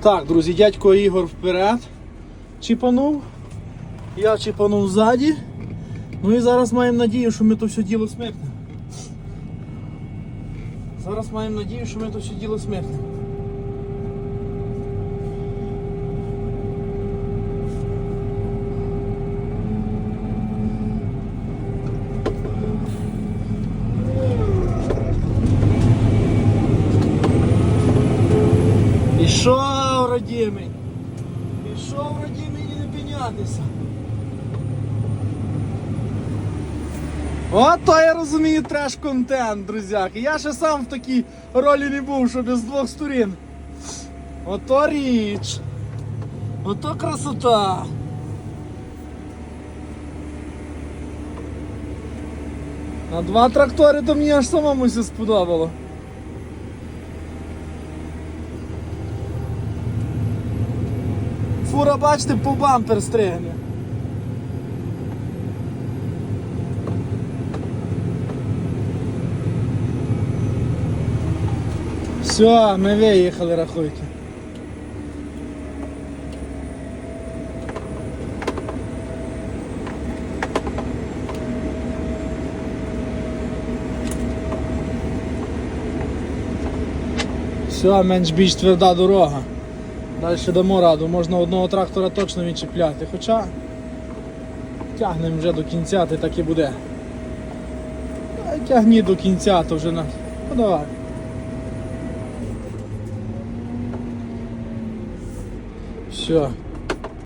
Так, друзі, дядько Ігор вперед чіпанув. Я чіпанув ззаді. Ну і зараз маємо надію, що ми то все діло смикнемо. Зараз маємо надію, що ми то все діло смикнемо. Ішов, родимий. Ішов, родимий, і не піднятися. От то я розумію треш-контент, друзяки. Я ще сам в такій ролі не був, що без двох сторін. Ото річ. Ото красота. На два трактори то мені аж самому все сподобало. Фура, бачите, по бампер стригне. Все, ми виїхали, рахуйте. Все, менш більш тверда дорога. Далі дамо раду, можна одного трактора точно відчіпляти. Хоча тягнемо вже до кінця, то так і буде. Тягні до кінця, то вже на. Ну давай. Все.